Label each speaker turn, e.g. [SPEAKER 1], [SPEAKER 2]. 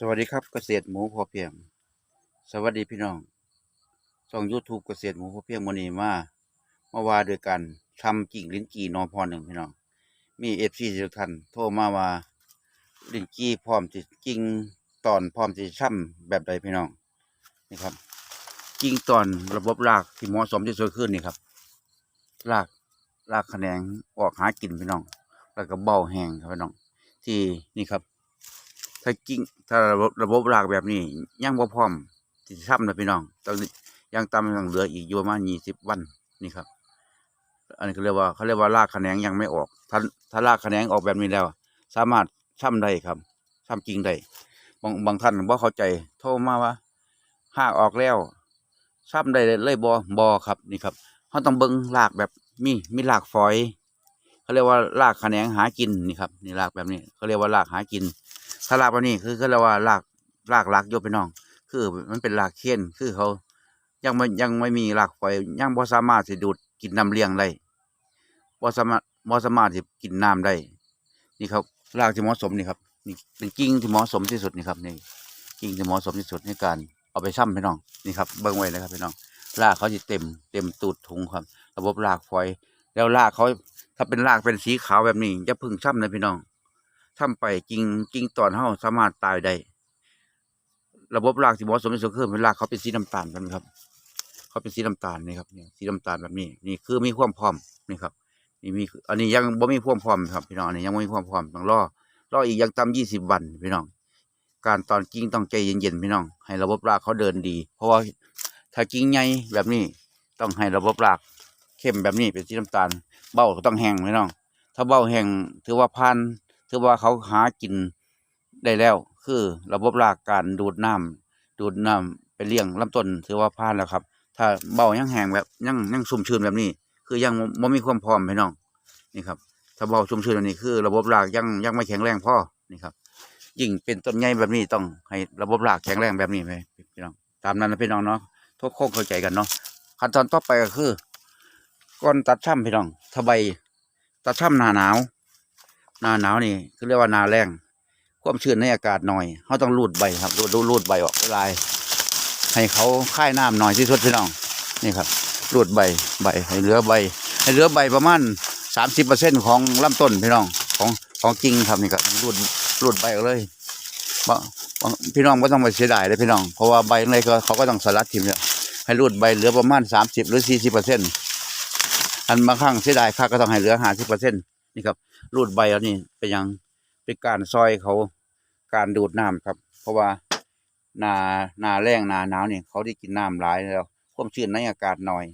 [SPEAKER 1] สวัสดีครับเกษตรหมูพอเพียง สวัสดีพี่น้องช่อง YouTube เกษตรหมูพอเพียงมนี้มาเมาว่าด้วยกันทำกิ่งลิ้นจี่นอพอหนึ่งพี่น้อง มี FC ทุกท่านโทรมาว่าลิ้นจี่พร้อมสิกิ่งตอนพร้อมสิช่ำแบบใดพี่น้องนี่ครับกิ่งตอนระบบรากที่เหมาะสมที่สุดขึ้นนี่ครับรากรากแขนงออกหากินพี่น้อง แล้วก็เบาแห้งครับพี่น้อง ที่นี่ครับ ถ้ากิ่งถ้าระบบระบบรากแบบนี้ ยังบ่พร้อมที่จะทำนะพี่น้องต้องยังตามยังเหลืออีกอยู่ประมาณยี่สิบวันนี่ครับ อันนี้เขาเรียกว่าเขาเรียกว่ารากแขนงยังไม่ออกถ้าถ้ารากแขนงออกแบบนี้แล้ว สามารถช่ำได้ครับช่ำกิ่งได้บางบางท่านบ่เข้าใจโทรมาว่าหากออกแล้วช่ำได้เลยบ่บ่ครับนี่ครับเขาต้องเบิ่งรากแบบมีมีรากฝอยเขาเรียกว่ารากแขนงหากินนี่ครับนี่รากแบบนี้เขาเรียกว่ารากหากิน ถ้ารากแบบนี้คือเขาเรียกว่ารากรากรากโยบไปน้อง คือมันเป็นรากเคียนคือเขา ยังไม่ยังไม่มีรากฝอยยังบ่สามารถสิดูดกินน้ำเลี้ยงได้บ่สามารถบ่สามารถสิกินน้ำได้ นี่ครับรากที่เหมาะสมนี่ครับนี่เป็นกิ่งที่เหมาะสมที่สุดนี่ครับนี่กิ่งที่เหมาะสมที่สุดในการเอาไปซ้ำพี่น้องนี่ครับเบิ่งไว้นะครับพี่น้องรากเขาจะเต็มเต็มตูดถุงครับ ระบบรากฝอย แล้วรากเขาถ้าเป็นรากเป็นสีขาวแบบนี้จะพึ่งซ้ำนะพี่น้อง ทำไปจริงจริงตอนเฮาสามารถตายได้ระบบรากที่เหมาะสมที่สุดคือเป็นรากเขาเป็นสีน้ำตาลกันครับ เขาเป็นสีน้ำตาลนี่ครับนี่สีน้ำตาลแบบนี้นี่คือมีความพร้อมนี่ครับนี่มีอันนี้ยังบ่มีความพร้อมครับพี่น้องอันนี้ยังบ่มีความพร้อมต้องรอรออีกยังต่ำยี่สิบวันพี่น้อง การตอนกิ่งต้องใจเย็นๆพี่น้อง ให้ระบบรากเขาเดินดี เพราะว่าถ้ากิ่งใหญ่แบบนี้ต้องให้ระบบรากเข้มแบบนี้เป็นสีน้ำตาล เบ้าก็ต้องแห้งพี่น้อง ถ้าเบ้าแห้งถือว่าพัน ถือว่าเขาหากินได้แล้ว คือระบบรากการดูดน้ำดูดน้ำไปเลี้ยงลำต้น ถือว่าผ่านแล้วครับ ถ้าเบายังแห้งแบบยังยังชุ่มชื้นแบบนี้ คือยังไม่มีความพร้อมพี่น้องนี่ครับ ถ้าเบาชุ่มชื้นแบบนี้คือ ระบบรากยังยังไม่แข็งแรงพอนี่ครับยิ่งเป็นต้นใหญ่แบบนี้ต้องให้ระบบรากแข็งแรงแบบนี้ไหมพี่น้องตามนั้นนะพี่น้องเนาะทุกคนเข้าใจกันเนาะขั้นตอนต่อไปก็คือก่อนตัดช่ำพี่น้องถ้าใบตัดช่ำหนาหนาว หน้าหนาวนี่คือเรียกว่านาแรงความชื้นในอากาศหน่อยเขาต้องรูดใบครับรูดรูดใบออกลายให้เขาค่ายน้ำหน่อยที่สุดพี่น้องนี่ครับรูดใบใบให้เหลือใบ ให้เหลือใบประมาณสามสิบเปอร์เซ็นของลำต้นพี่น้องของของจริงครับนี่ครับรูดรูดใบออกเลยพี่น้องไม่ต้องไปเสียดายเลยพี่น้องเพราะว่าใบอะไรก็เขาก็ต้องสลัดทิ้งเนี่ยให้รูดใบเหลือประมาณสามสิบหรือสี่สิบเปอร์เซ็นอันบางครั้งเสียดายค่าก็ต้องให้เหลือห้าสิบเปอร์เซ็น นี่ครับรูดใบแล้วนี่เป็นยังเป็นการซอยเขาการดูดน้ำครับ เพราะว่าหนาหนาแรงหนาหนาวนี่เขาได้กินน้ำหลายแล้วความชื้นในอากาศหน่อย